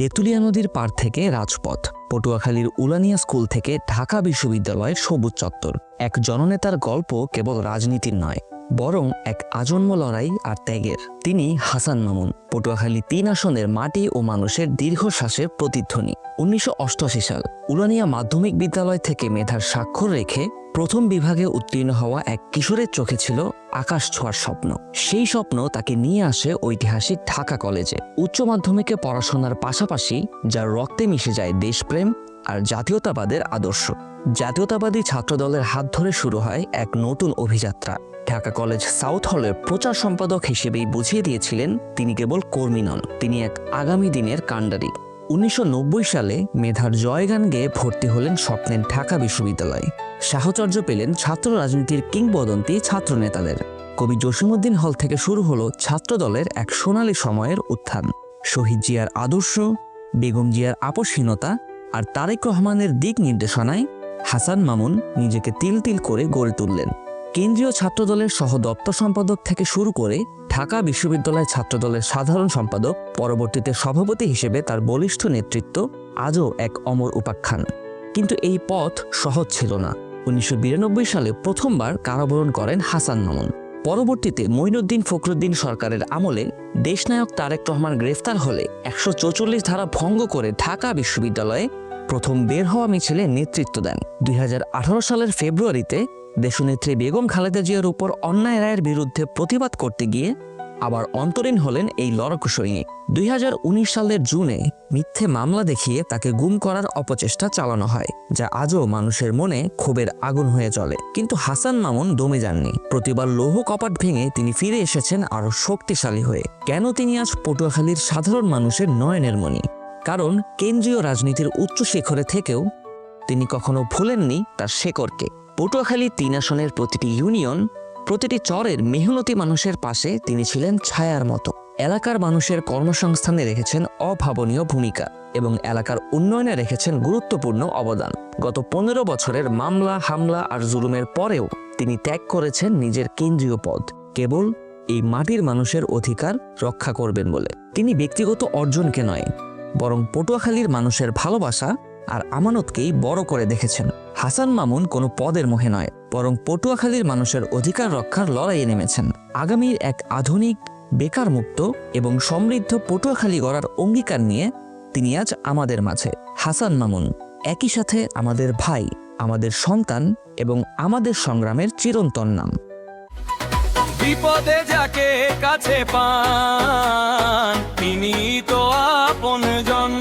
তেঁতুলিয়া নদীর পার থেকে রাজপথ, পটুয়াখালীর উলানিয়া স্কুল থেকে ঢাকা বিশ্ববিদ্যালয়ের সবুজ চত্বর। এক জননেতার গল্প কেবল রাজনীতির নয় বরং এক আজন্ম লড়াই আর ত্যাগের। তিনি হাসান মামুন, পটুয়াখালী তিন আসনের মাটি ও মানুষের দীর্ঘশ্বাসের প্রতিধ্বনি। উনিশশো অষ্টআশি সাল, উলানিয়া মাধ্যমিক বিদ্যালয় থেকে মেধার স্বাক্ষর রেখে প্রথম বিভাগে উত্তীর্ণ হওয়া এক কিশোরের চোখে ছিল আকাশ ছোঁয়ার স্বপ্ন। সেই স্বপ্ন তাকে নিয়ে আসে ঐতিহাসিক ঢাকা কলেজে। উচ্চ মাধ্যমিকে পড়াশোনার পাশাপাশি যার রক্তে মিশে যায় দেশপ্রেম আর জাতীয়তাবাদের আদর্শ। জাতীয়তাবাদী ছাত্রদলের হাত ধরে শুরু হয় এক নতুন অভিযাত্রা। ঢাকা কলেজ সাউথ হলের প্রচার সম্পাদক হিসেবেই বুঝিয়ে দিয়েছিলেন তিনি কেবল কর্মী নন, তিনি এক আগামী দিনের কাণ্ডারি। উনিশশো নব্বই সালে মেধার জয়গান গেয়ে ভর্তি হলেন স্বপ্নের ঢাকা বিশ্ববিদ্যালয়ে। সাহচর্য পেলেন ছাত্র রাজনীতির কিংবদন্তি ছাত্র নেতাদের। কবি জসিমুদ্দিন হল থেকে শুরু হলো ছাত্রদলের এক সোনালী সময়ের উত্থান। শহীদ জিয়ার আদর্শ, বেগম জিয়ার আপসহীনতা আর তারেক রহমানের দিক নির্দেশনায় হাসান মামুন নিজেকে তিল তিল করে গড়ে তুললেন। কেন্দ্রীয় ছাত্রদলের সহ দপ্তর সম্পাদক থেকে শুরু করে ঢাকা বিশ্ববিদ্যালয় ছাত্রদলের সাধারণ সম্পাদক, পরবর্তীতে সভাপতি হিসেবে তার বলিষ্ঠ নেতৃত্ব, আজও এক অমর উপাখ্যান। কিন্তু এই পথ সহজ ছিল না। উনিশশো বিরানব্বই সালে প্রথমবার কারাবরণ করেন হাসান নমন পরবর্তীতে মঈনুদ্দিন ফখরুদ্দিন সরকারের আমলে দেশনায়ক তারেক রহমান গ্রেফতার হলে একশো ধারা ভঙ্গ করে ঢাকা বিশ্ববিদ্যালয়ে প্রথম বের হওয়া মিছিলে নেতৃত্ব দেন। দুই হাজার আঠারো সালের ফেব্রুয়ারিতে দেশনেত্রী বেগম খালেদা জিয়ার উপর অন্যায় রায়ের বিরুদ্ধে প্রতিবাদ করতে গিয়ে আবার অন্তরীণ হলেন এই লড়াকু সৈনিক। দুই উনিশ সালের জুনে মিথ্যে মামলা দেখিয়ে তাকে গুম করার অপচেষ্টা চালানো হয়, যা আজও মানুষের মনে ক্ষোভের আগুন হয়ে চলে। কিন্তু হাসান মামুন দমে যাননি। প্রতিবার লৌহ কপাট ভেঙে তিনি ফিরে এসেছেন আরও শক্তিশালী হয়ে। কেন তিনি আজ পটুয়াখালীর সাধারণ মানুষের নয়নের মণি? কারণ কেন্দ্রীয় রাজনীতির উচ্চ শিখরে থেকেও তিনি কখনো ভুলেননি তার শেকড়কে। পটুয়াখালী তিন আসনের প্রতিটি ইউনিয়ন, প্রতিটি চরের মেহনতি মানুষের পাশে তিনি ছিলেন ছায়ার মতো। এলাকার মানুষের কর্মসংস্থানে রেখেছেন অভাবনীয় ভূমিকা এবং এলাকার উন্নয়নে রেখেছেন গুরুত্বপূর্ণ অবদান। গত পনেরো বছরের মামলা, হামলা আর জুলুমের পরেও তিনি ত্যাগ করেছেন নিজের কেন্দ্রীয় পদ। কেবল এই মাটির মানুষের অধিকার রক্ষা করবেন বলে। তিনি ব্যক্তিগত অর্জনকে নয়, বরং পটুয়াখালীর মানুষের ভালোবাসা আর আমানতকেই বড় করে দেখেছেন। হাসান মামুন কোনো পদের মোহে নয়, বরং পটুয়াখালীর মানুষের অধিকার রক্ষার লড়াইয়ে নেমেছেন। আগামীর এক আধুনিক বেকার মুক্ত এবং সমৃদ্ধ পটুয়াখালী গড়ার অঙ্গীকার নিয়ে তিনি আজ আমাদের মাঝে। হাসান মামুন, একই সাথে আমাদের ভাই, আমাদের সন্তান এবং আমাদের সংগ্রামের চিরন্তন নাম। বিপদে যাকে কাছে পান, তিনি তো আপন জন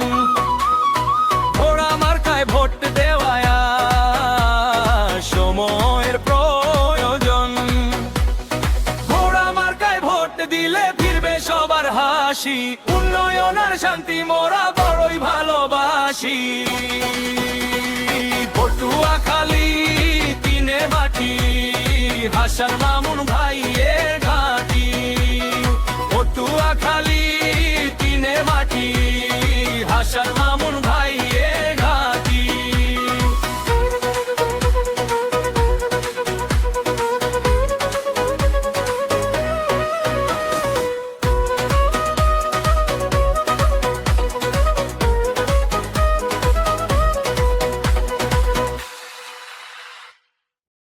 হাসি, উন্নয়নার শান্তি, মোরা বড়ই ভালোবাসি। পটুয়া খালি তিনে মাটি হাসার মামুন ভাই এ ঘাটি। পটুয়া খালি তিনে মাটি হাসার মামুন ভাই